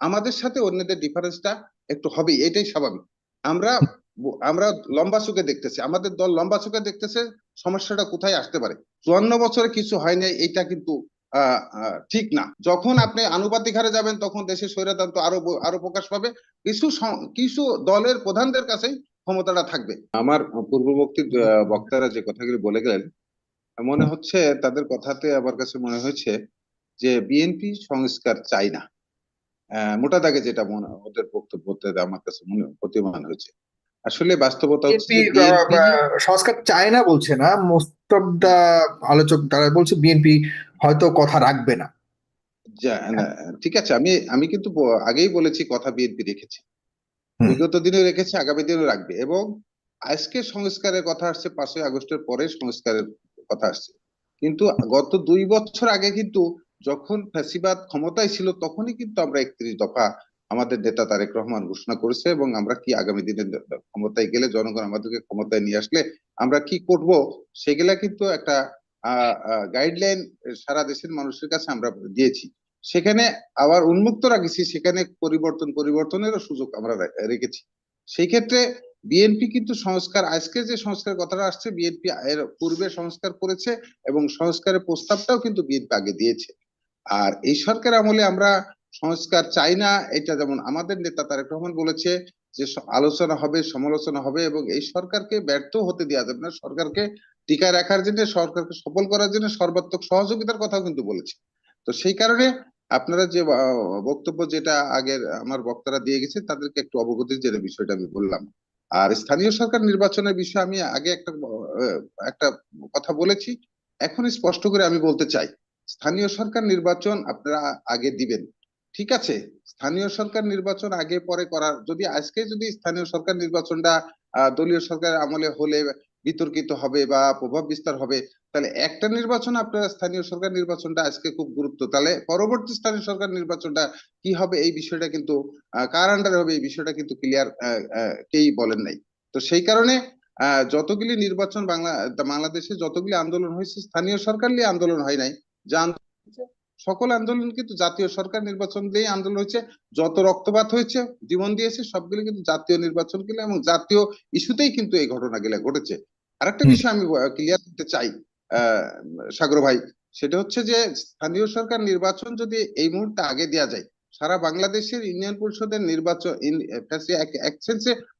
আমাদের সাথে অন্যদের ডিফারেন্সটা একটু হবেই, এটাই স্বাভাবিক। আমরা আমরা লম্বা চোখে দেখতেছি, আমাদের দল লম্বা চোখে দেখতেছে, সমস্যাটা কোথায় আসতে পারে? চুয়ান্ন বছরে কিছু হয় নাই এটা কিন্তু ঠিক না। যখন আপনি আনুপাতিক হারে যাবেন, তখন দেশের স্বৈরতন্ত্র আরও আরও প্রকাশ পাবে। কিছু কিছু দলের প্রধানদের কাছেই ক্ষমতাটা থাকবে। আমার পূর্ববর্তী বক্তারা যে কথাগুলি বলে গেলেন, মনে হচ্ছে তাদের কথাতে আমার কাছে মনে হয়েছে যে, বিএনপি সংস্কার চাই না। মোটা দাগে যেটা মনে ওদের বক্তব্যতে আমার কাছে মনে প্রতিমান হয়েছে। আসলে বাস্তবতা হচ্ছে সংস্কার চায় না বলছে না মোস্ট অফ দা আলোচক তারা বলছে বিএনপি হয়তো কথা রাখবে না। ঠিক আছে আমি আমি কিন্তু আগেই বলেছি কথা বিএনপি রেখেছে। বিগত দিনে রেখেছে আগামী দিনেও রাখবে এবং আজকে সংস্কারের কথা আসছে পাঁচই আগস্টের পরে সংস্কারের কথা আসছে। কিন্তু গত দুই বছর আগে কিন্তু যখন ফ্যাসিবাদ ক্ষমতায় ছিল, তখনই কিন্তু আমরা একত্রিশ দফা আমাদের নেতা তারেক রহমান ঘোষণা করেছে এবং আমরা কি আগামী দিনে ক্ষমতায় গেলে জনগণ আমাদেরকে ক্ষমতায় নিয়ে আসলে আমরা কি করব, সেগুলা কিন্তু একটা গাইডলাইন সারা দেশের মানুষের কাছে আমরা দিয়েছি। সেখানে আবার উন্মুক্ত রাখেছি, সেখানে পরিবর্তন, পরিবর্তনেরও সুযোগ আমরা রেখেছি। সেই ক্ষেত্রে বিএনপি কিন্তু সংস্কার আজকে যে সংস্কার কথাটা আসছে, বিএনপি এর পূর্বে সংস্কার করেছে এবং সংস্কারের প্রস্তাবটাও কিন্তু বিএনপি আগে দিয়েছে। আর এই সরকার আমলে আমরা সংস্কার চাই না, এটা যেমন আমাদের নেতা তারেক রহমান বলেছে যে আলোচনা হবে, সমালোচনা হবে এবং এই সরকারকে ব্যর্থ হতে দেওয়া যাবে না। সরকারকে টিকা রাখার জন্য, সরকারকে সফল করার জন্য সর্বাত্মক সহযোগিতার কথাও কিন্তু বলেছে। তো সেই কারণে আপনারা যে বক্তব্য যেটা আগের আমার বক্তারা দিয়ে গেছে, তাদেরকে একটু অবগতির যে বিষয়টা আমি বললাম। আর স্থানীয় সরকার নির্বাচনের বিষয়ে আমি আগে একটা একটা কথা বলেছি। এখন স্পষ্ট করে আমি বলতে চাই স্থানীয় সরকার নির্বাচন আপনারা আগে দিবেন। ঠিক আছে? স্থানীয় সরকার নির্বাচন আগে পরে করার, যদি আজকে যদি স্থানীয় সরকার নির্বাচনটা দলীয় সরকার আমলে হলে বিতর্কিত হবে বা প্রভাব বিস্তার হবে, তাহলে একটা নির্বাচন আপনারা স্থানীয় সরকার নির্বাচনটা আজকে খুব গুরুত্ব। তাহলে পরবর্তী স্থানীয় সরকার নির্বাচনটা কি হবে এই বিষয়টা কিন্তু কার আন্ডারে হবে এই বিষয়টা কিন্তু ক্লিয়ার কেই বলেন নাই। তো সেই কারণে যতগুলি নির্বাচন বাংলা বাংলাদেশে যতগুলি আন্দোলন হয়েছে, স্থানীয় সরকার নিয়ে আন্দোলন হয় নাই। যে আন্দোলন সকল আন্দোলন কিন্তু জাতীয় সরকার নির্বাচন দিয়ে আন্দোলন হয়েছে। যত রক্তপাত হয়েছে জীবন দিয়েছে সবগুলি কিন্তু জাতীয় নির্বাচনগুলো এবং জাতীয় ইস্যুতেই কিন্তু এই ঘটনাগুলো ঘটেছে। আরেকটা। বিষয় আমি ক্লিয়ার করতে চাই সাগর ভাই সেটা হচ্ছে যে স্থানীয় সরকার নির্বাচন যদি এই মুহূর্তে আগে দেওয়া যায় সারা বাংলাদেশের ইউনিয়ন পরিষদের নির্বাচন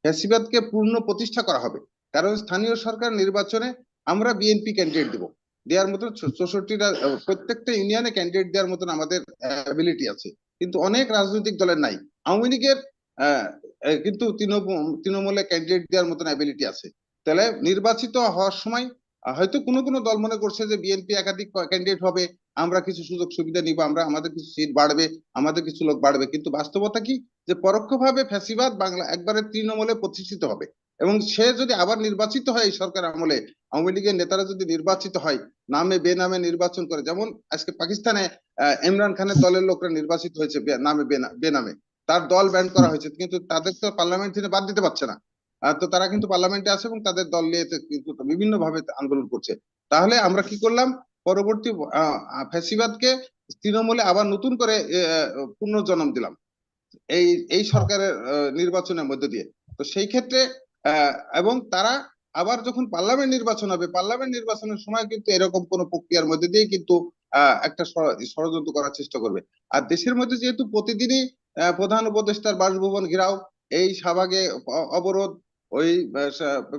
ফ্যাসিবাদকে পূর্ণ প্রতিষ্ঠা করা হবে। কারণ স্থানীয় সরকার নির্বাচনে আমরা বিএনপি ক্যান্ডিডেট দেব। দেওয়ার মতন চৌষট্টিটা প্রত্যেকটা ইউনিয়নে ক্যান্ডিডেট দেওয়ার মতন আমাদের অ্যাবিলিটি আছে। কিন্তু অনেক রাজনৈতিক দলের নাই। আওয়ামী লীগের কিন্তু তৃণমূলে ক্যান্ডিডেট দেওয়ার মতন অ্যাবিলিটি আছে। তাহলে নির্বাচিত হওয়ার সময় হয়তো কোনো কোনো দল মনে করছে যে বিএনপি একাধিক ক্যান্ডিডেট হবে, আমরা কিছু সুযোগ সুবিধা নিব, আমরা, আমাদের কিছু সিট বাড়বে, আমাদের কিছু লোক বাড়বে। কিন্তু বাস্তবতা কি? যে পরোক্ষভাবে ফ্যাসিবাদ বাংলা একবারে তৃণমূলে প্রতিষ্ঠিত হবে। এবং সে যদি আবার নির্বাচিত হয় এই সরকার আমলে, আওয়ামী লীগের নেতারা যদি নির্বাচিত হয়, নামে, বেনামে নির্বাচন করে, যেমন আজকে পাকিস্তানে ইমরান খানের দলের লোকরা নির্বাচিত হয়েছে নামে বেনামে। তার দল ব্যান্ড করা হয়েছে, কিন্তু তাদের তো পার্লামেন্ট থেকে বাদ দিতে পারছে না। তো তারা কিন্তু পার্লামেন্টে আছে এবং তাদের দল নিয়ে কিন্তু বিভিন্ন ভাবে আন্দোলন করছে। তাহলে আমরা কি করলাম? পরবর্তী ফ্যাসিবাদকে তৃণমূলে আবার নতুন করে পুনর্জন্ম দিলাম। এই এই সরকারের নির্বাচনের মধ্য দিয়ে। তো সেই ক্ষেত্রে এবং তারা আবার যখন পার্লামেন্ট নির্বাচন হবে, পার্লামেন্ট নির্বাচনের সময় কিন্তু এরকম কোন প্রক্রিয়ার মধ্যে দিয়ে কিন্তু একটা ষড়যন্ত্র করার চেষ্টা করবে। আর দেশের মধ্যে যেহেতু প্রতিদিনই প্রধান উপদেষ্টার বাসভবন ঘেরাও, এই শাহবাগে অবরোধ, ওই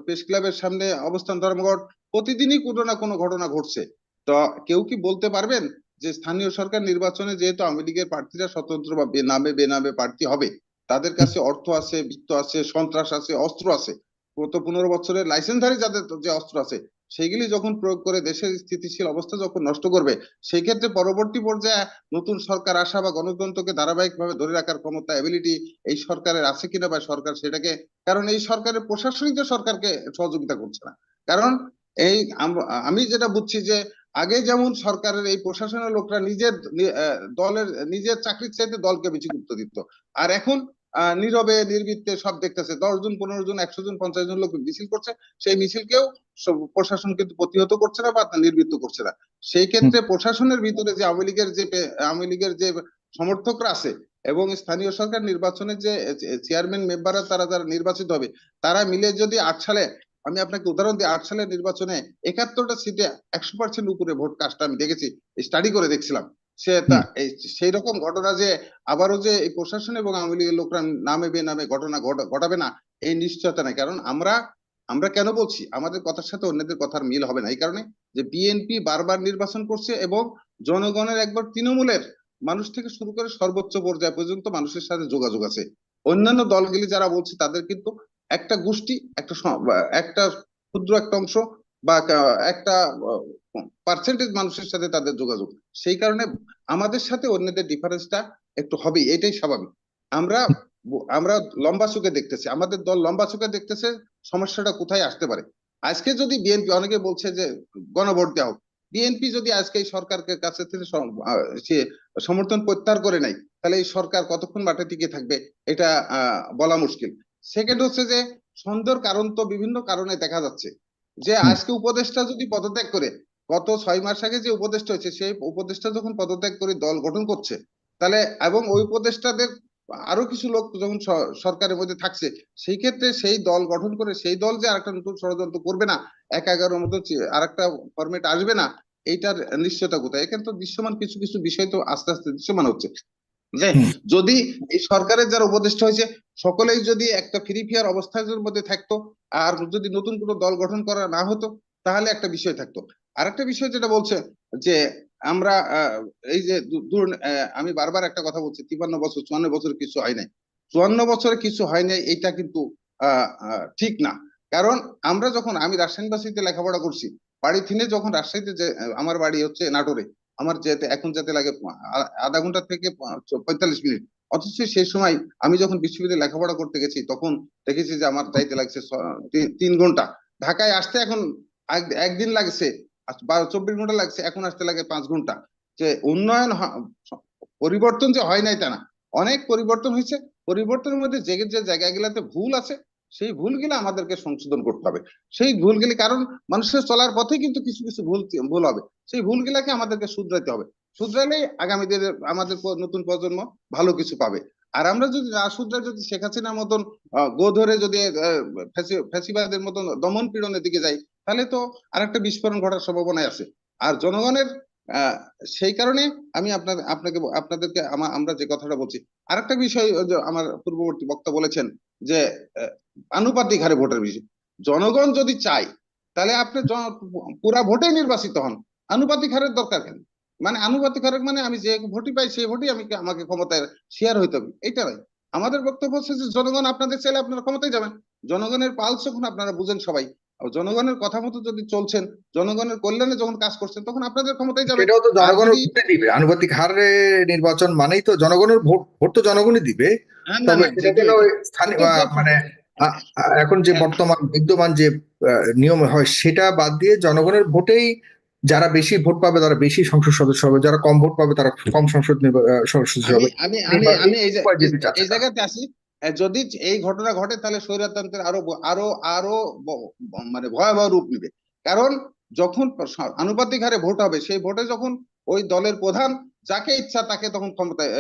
প্রেস ক্লাবের সামনে অবস্থান ধর্মঘট, প্রতিদিনই কোনো না কোনো ঘটনা ঘটছে। তো কেউ কি বলতে পারবেন যে স্থানীয় সরকার নির্বাচনে যেহেতু আওয়ামী লীগের প্রার্থীরা স্বতন্ত্র বা বেনামে বেনামে প্রার্থী হবে তাদের কাছে অর্থ আছে, বিত্ত আছে, সন্ত্রাস আছে, অস্ত্র আছে। গত পনেরো বছরের লাইসেন্সধারী যাদের যে অস্ত্র আছে, সেইগুলি যখন প্রয়োগ করে দেশের স্থিতিশীল অবস্থা যখন নষ্ট করবে সেই ক্ষেত্রে পরবর্তী পর্যায়ে নতুন সরকার আসা বা গণতন্ত্রকে ধারাবাহিকভাবে ধরে রাখার ক্ষমতা এবিলিটি এই সরকারের আছে কিনা বা সরকার সেটাকে, কারণ এই সরকারের প্রশাসনিক যে সরকারকে সহযোগিতা করছে না। কারণ এই আমি যেটা বুঝছি যে আগে যেমন সরকারের এই প্রশাসনের লোকরা নিজের দলের, নিজের চাকরির চাইতে দলকে বেশি গুরুত্ব দিত, আর এখন নীরবে নির্বৃত্তে সব দেখতেছে। দশ জন পনেরো জন একশো জন পঞ্চাশ জন লোক মিছিল করছে। সেই মিছিলকেও প্রশাসন কিন্তু প্রতিহত করছে না বা নির্বৃত্ত করছে না। সেই ক্ষেত্রে প্রশাসনের ভিতরে যে আওয়ামী লীগের যে আওয়ামী লীগের যে সমর্থকরা আছে এবং স্থানীয় সরকার নির্বাচনের যে চেয়ারম্যান মেম্বাররা তারা যারা নির্বাচিত হবে তারা মিলে যদি আট সালে আমি আপনাকে উদাহরণ দিই আট সালের নির্বাচনে একাত্তরটা সিটে একশো পার্সেন্ট উপরে ভোট কাজটা আমি দেখেছি স্টাডি করে দেখছিলাম। সে সেই রকম ঘটনা যে আবারও যে এই প্রশাসন এবং আওয়ামী লীগের লোকরা নামে বেনামে ঘটনা ঘটা- ঘটাবে না, এই নিশ্চয়তা নাই। কারণ আমরা আমরা কেন বলছি? আমাদের কথার সাথে অন্যদের কথার মিল হবে না। এই কারণে যে বিএনপি বারবার নির্বাচন করছে এবং জনগণের একবার তৃণমূলের মানুষ থেকে শুরু করে সর্বোচ্চ পর্যায় পর্যন্ত মানুষের সাথে যোগাযোগ আছে। অন্যান্য দলগুলি যারা বলছে তাদের কিন্তু একটা গোষ্ঠী, একটা একটা ক্ষুদ্র একটা অংশ বা একটা পার্সেন্টেজ মানুষের সাথে তাদের যোগাযোগ। সেই কারণে আমাদের সাথে অন্যদের ডিফারেন্সটা একটু হবেই, এটাই স্বাভাবিক। আমরা আমরা লম্বা চোখে দেখতেছি, আমাদের দল লম্বা চোখে দেখতেছে, সমস্যাটা কোথায় আসতে পারে? আজকে যদি বিএনপি অনেকে বলছে যে, গণভোট দেওয়া হোক। বিএনপি যদি আজকে এই সরকারকে কাছে থেকে সে সমর্থন প্রত্যাহার করে নাই তাহলে এই সরকার কতক্ষণ মাঠে টিকে থাকবে, এটা বলা মুশকিল। সেকেন্ড হচ্ছে যে, সন্দেহর কারণ তো বিভিন্ন কারণে দেখা যাচ্ছে। যে আজকে উপদেষ্টা যদি পদত্যাগ করে গত ছয় মাস আগে যে উপদেষ্টা হয়েছে সেই উপদেষ্টা যখন পদত্যাগ করে দল গঠন করছে তাহলে এবং ওই উপদেষ্টাদের আরও কিছু লোক যখন সরকারের মধ্যে থাকছে সেই ক্ষেত্রে সেই দল গঠন করে সেই দল যে আরেকটা নতুন ষড়যন্ত্র করবে না এক এগারোর মতো আর একটা ফরম্যাট আসবে না এইটার নিশ্চয়তা কোথায়? এখানে তো দৃশ্যমান কিছু কিছু বিষয় তো আস্তে আস্তে দৃশ্যমান হচ্ছে। যদি এই সরকারের যারা উপদেষ্টা হয়েছে সকলেই যদি একটা ফ্রি ফিয়ার অবস্থার মধ্যে থাকতো আর যদি নতুন কোনো দল গঠন করা না হতো তাহলে একটা বিষয় থাকতো। আরেকটা বিষয় যেটা বলছে যে আমরা এই যে আহ, আমি বারবার একটা কথা বলছি তিপ্পান্ন বছর চুয়ান্ন বছর কিছু হয় নাই। চুয়ান্ন বছরে কিছু হয় নাই এইটা কিন্তু ঠিক না। কারণ আমরা যখন আমি রাজশাহী ইউনিভার্সিটিতে লেখাপড়া করছি বাড়ি থেকে যখন রাজশাহীতে যে আমার বাড়ি হচ্ছে নাটোরে আমার যেতে, এখন যেতে লাগে আধা ঘণ্টা থেকে পঁয়তাল্লিশ মিনিট। অথচ সেই সময় আমি যখন বিশ্ববিদ্যালয়ে লেখাপড়া করতে গেছি, তখন দেখেছি যে আমার যাইতে লাগছে তিন ঘণ্টা। ঢাকায় আসতে এখন একদিন লাগছে বারো, চব্বিশ ঘণ্টা লাগছে, এখন আসতে লাগে পাঁচ ঘণ্টা। যে উন্নয়ন পরিবর্তন যে হয় নাই তা না। অনেক পরিবর্তন হয়েছে। পরিবর্তনের মধ্যে যে যে জায়গাগুলোতে ভুল আছে সেই ভুলগুলো আমাদেরকে সংশোধন করতে হবে। সেই ভুলগুলি কারণ মানুষের চলার পথে কিন্তু কিছু কিছু ভুল ভুল হবে। সেই ভুলগুলাকে আমাদেরকে শুধরাইতে হবে। শুধরালে আগামী দিনে আমাদের নতুন প্রজন্ম ভালো কিছু পাবে। আর আমরা যদি শুধরে যদি শেখ হাসিনার মতন গো ধরে যদি ফ্যাসিবাদের মতন দমন পীড়নের দিকে যাই, তাহলে তো আরেকটা বিস্ফোরণ ঘটার সম্ভাবনাই আছে। আর জনগণের সেই কারণে আমি আপনাদের আপনাকে আপনাদেরকে আমরা যে কথাটা বলছি, আরেকটা বিষয় আমার পূর্ববর্তী বক্তা বলেছেন যে আনুপাতিক হারে ভোটের বিষয়। জনগণ যদি চায় তাহলে আপনি পুরা ভোটে নির্বাচিত হন। আনুপাতিক হারের দরকার কেন? মানে আনুপাতিক হারের মানে আমি যে ভোটই পাই সেই ভোটই আমি আমাকে ক্ষমতায় শেয়ার হইতে হবে। এইটা নয়। আমাদের বক্তব্য হচ্ছে যে জনগণ আপনাদের চাইলে আপনারা ক্ষমতায় যাবেন। জনগণের পালস যখন আপনারা বুঝেন সবাই। জনগণের কথা মতো যদি চলছেন জনগণের কল্যাণে যখন কাজ করছেন তখন আপনাদের ক্ষমতায় যাবে সেটাও তো জনগণের ভোটে দিবে। আনুপাতিক হারে নির্বাচন মানেই তো জনগণের ভোট ভোট তো জনগণই দিবে। তবে মানে এখন যে হ্যাঁ। বর্তমান বিদ্যমান যে নিয়ম হয় সেটা বাদ দিয়ে জনগণের ভোটেই যারা বেশি ভোট পাবে তারা বেশি সংসদ সদস্য হবে যারা কম ভোট পাবে তারা কম সংসদ সদস্য হবে আমি আমি আমি এই। জায়গাতে আসি যদি এই ঘটনা ঘটে তাহলে স্বৈরতন্ত্রের আরও আরও আরও মানে ভয়াবহ রূপ নিবে কারণ যখন আনুপাতিক হারে ভোট হবে সেই ভোটে যখন ওই দলের প্রধান যাকে ইচ্ছা তাকে তখন ক্ষমতায়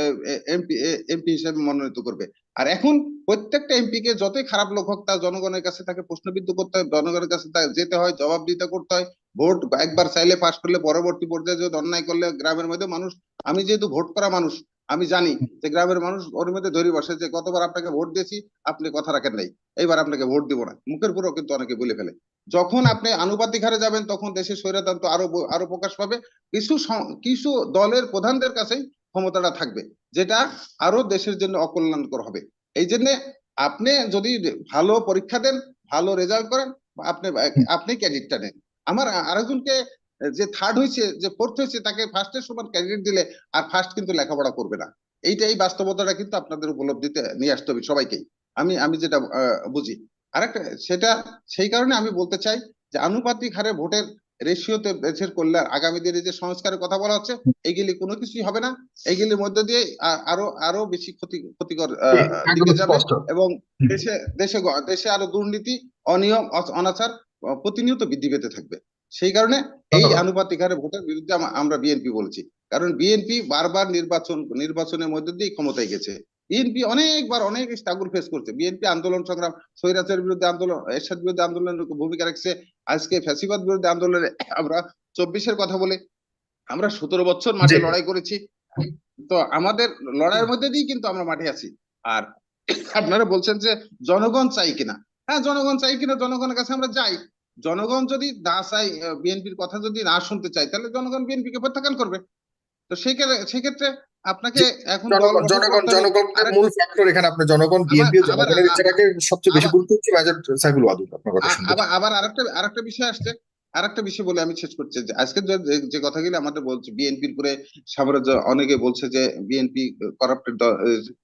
এমপি এমপি হিসেবে মনোনীত করবে আর এখন প্রত্যেকটা এমপি কে যতই খারাপ লোক হোক, তার জনগণের কাছে তাকে প্রশ্নবিদ্ধ করতে হয়, জনগণের কাছে যেতে হয় জবাব দিতে করতে হয়। ভোট একবার চাইলে পাশ করলে পরবর্তী পর্যায়ে যদি অন্যায় করলে গ্রামের মধ্যে মানুষ, আমি যেহেতু ভোট করা মানুষ, আমি জানি যে গ্রামের মানুষ ওর মধ্যে ধরে বসে যে কতবার আপনাকে ভোট দিয়েছি, আপনি কথা রাখেন নাই। এইবার আপনাকে ভোট দিব না। মুখের পুরো কিন্তু অনেকে বলে ফেলে। যখন আপনি আনুপাতিক হারে যাবেন, তখন দেশের স্বৈরতন্ত্র আরও আরও প্রকাশ পাবে। কিছু কিছু দলের প্রধানদের কাছেই ক্ষমতাটা থাকবে। যেটা আরও দেশের জন্য অকল্যাণকর হবে। এই জন্য আপনি যদি ভালো পরীক্ষা দেন, ভালো রেজাল্ট করেন, আপনি আপনি ক্যাডিটটা নেন। আমার আরেকজনকে যে থার্ড হয়েছে যে ফোর্থ হয়েছে তাকে ফার্স্টের সমান ক্যান্ডিডেট দিলে আর ফার্স্ট কিন্তু লেখাপড়া করবে না। এইটা এই বাস্তবতাটা কিন্তু আপনাদের উপলব্ধিতে নিয়ে আসতে হবে সবাইকেই। আমি আমি যেটা বুঝি। আরেকটা, সেটা সেই কারণে আমি বলতে চাই যে আনুপাতিক হারে ভোটের রেশিওতে দেশের কল্যাণ আগামী দিনে যে সংস্কারের কথা বলা হচ্ছে এগুলি কোনো কিছুই হবে না। এগুলির মধ্যে দিয়ে আরও আরও বেশি ক্ষতি ক্ষতিকর দিকে যাবে এবং দেশে দেশে দেশে আরও দুর্নীতি অনিয়ম অনাচার প্রতিনিয়ত বৃদ্ধি পেতে থাকবে। সেই কারণে এই। আনুপাতিক হারে ভোটের বিরুদ্ধে আমরা বিএনপি বলছি। কারণ বিএনপি বারবার নির্বাচন নির্বাচনের মধ্যে দিয়ে ক্ষমতায় গেছে। বিএনপি অনেকবার অনেক স্ট্রাগল ফেস করছে। বিএনপি আন্দোলন সংগ্রাম স্বৈরাচারের বিরুদ্ধে আন্দোলন এরশাদ বিরুদ্ধে আন্দোলনের ভূমিকা রাখছে। আজকে ফ্যাসিবাদ বিরুদ্ধে আন্দোলনে আমরা চব্বিশের কথা বলে আমরা সতেরো বছর মাঠে লড়াই করেছি। তো আমাদের লড়াইয়ের মধ্যে দিয়ে কিন্তু আমরা মাঠে আছি। আর আপনারা বলছেন যে জনগণ চাই কিনা? হ্যাঁ জনগণ চাই কিনা? জনগণের কাছে আমরা যাই। জনগণ যদি না চাই বিএনপির কথা যদি না শুনতে চাই তাহলে জনগণ বিএনপি কে প্রত্যাখ্যান করবে। তো সেই ক্ষেত্রে- সেক্ষেত্রে আপনাকে এখন জনগণ গঠন জনগণ করতে হবে। জনগণ আরেক- মূল ফ্যাক্টর এখানে আপনার জনগণ বিএনপি জনগণের ইচ্ছাটাকে সবচেয়ে বেশি গুরুত্ব মেজর সাইফুল ওয়াদুদ আপনার কথা আবার আবার আরেকটা আরেকটা বিষয় আসছে। আরেকটা বিষয় বলে আমি শেষ করছি। যে আজকে যে কথাগুলো আমাদের বলছে বিএনপির করে সাম্রাজ্য অনেকে বলছে যে বিএনপি করাপ্টেড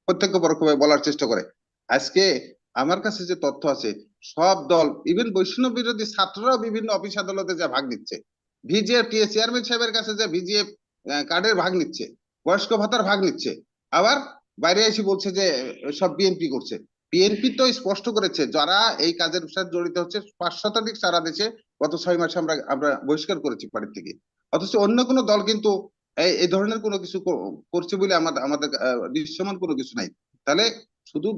প্রত্যক্ষ পরোক্ষভাবে বলার চেষ্টা করে। আজকে আমার কাছে যে তথ্য আছে সব দল ইভেন বৈষ্ণব বিরোধী ছাত্ররাও বিভিন্ন অফিস আদালতে যা ভাগ নিচ্ছে। ভিজিএফ চেয়ারম্যান সাহেবের কাছে যে ভিজিএফ কার্ডের ভাগ নিচ্ছে। বয়স্ক ভাতার ভাগ নিচ্ছে। আবার বাইরে এসে বলছে যে, সব বিএনপি করছে। বিএনপি তো স্পষ্ট করেছে, যারা এই কাজের সাথে জড়িত হচ্ছে, পাঁচ শতাধিক সারা দেশে গত ছয় মাসে আমরা আমরা বহিষ্কার করেছি বাড়ির থেকে। অথচ অন্য কোনো দল কিন্তু এই ধরনের কোনো কিছু করছে বলে আমাদের আমাদের দৃশ্যমান কোনো কিছু নাই। তাহলে শুধু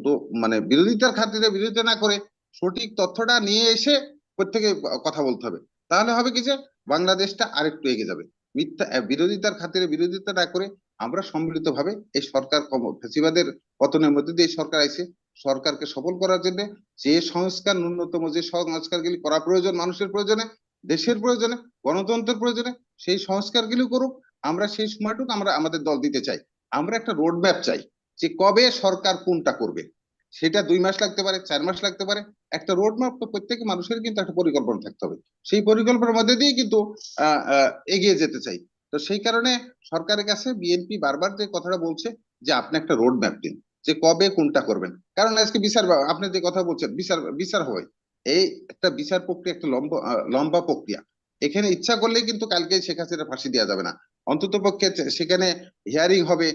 মানে বিরোধিতার খাতিরে বিরোধিতা না করে সঠিক তথ্যটা নিয়ে এসে প্রত্যেকে কথা বলতে হবে। তাহলে হবে কি যে, বাংলাদেশটা আরেকটু এগিয়ে যাবে। মিথ্যা বিরোধিতার খাতিরে বিরোধিতা না করে আমরা সম্মিলিত ভাবে এই সরকার ফ্যাসিবাদের পতনের মধ্যে দিয়ে সরকার আইছে। সরকারকে সফল করার জন্য যে সংস্কার, ন্যূনতম যে সংস্কারগুলি করা প্রয়োজন মানুষের প্রয়োজনে, দেশের প্রয়োজনে, গণতন্ত্রের প্রয়োজনে, সেই সংস্কারগুলি করুক। আমরা সেই সময়টুকু আমরা আমাদের দল দিতে চাই। আমরা একটা রোড ম্যাপ চাই যে কবে সরকার কোনটা করবে। সেটা দুই মাস লাগতে পারে, চার মাস লাগতে পারে। একটা রোড ম্যাপ তো প্রত্যেক মানুষের কিন্তু একটা পরিকল্পনা থাকতে হবে। সেই পরিকল্পনার মধ্যে দিয়ে কিন্তু এগিয়ে যেতে চাই। তো সেই কারণে সরকারের কাছে বিএনপি বারবার যে কথাটা বলছে যে আপনি একটা রোড ম্যাপ দিন, যে কবে কোনটা করবেন। কারণ আজকে বিচার আপনি যে কথা বলছেন, বিচার বিচার হয়। এই একটা বিচার প্রক্রিয়া, একটা লম্বা লম্বা প্রক্রিয়া। এখানে ইচ্ছা করলেই কিন্তু কালকে শেখ হাসিনা ফাঁসি দেওয়া যাবে না। অন্তত পক্ষে সেখানে হিয়ারিং হবে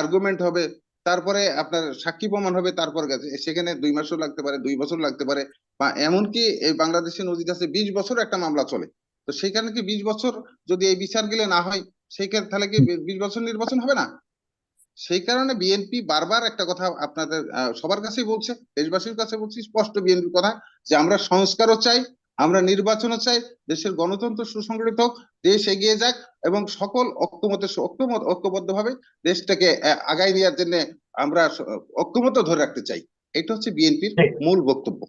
আর্গুমেন্ট হবে, তারপরে আপনার সাক্ষী প্রমাণ হবে, তারপর গেছে। সেখানে দুই মাসও লাগতে পারে, দুই বছর লাগতে পারে। বা এমনকি এই বাংলাদেশের নদীতে আছে, বিশ বছর একটা মামলা চলে। তো সেখানে কি বিশ বছর যদি এই বিচার গেলে না হয় সেই ক্ষেত্রে তাহলে কি বিশ বছর নির্বাচন হবে না? সেই কারণে বিএনপি বারবার একটা কথা আপনাদের সবার কাছেই বলছে দেশবাসীর কাছে বলছি স্পষ্ট বিএনপির কথা যে আমরা সংস্কারও চাই আমরা নির্বাচনও চাই দেশের গণতন্ত্র সুসংগঠিত হোক দেশ এগিয়ে যাক এবং সকল ঐক্যমত ঐক্যমত ঐক্যবদ্ধ ভাবে দেশটাকে আগায় নেওয়ার জন্য আমরা ঐক্যমত ধরে রাখতে চাই। এটা হচ্ছে বিএনপির মূল বক্তব্য।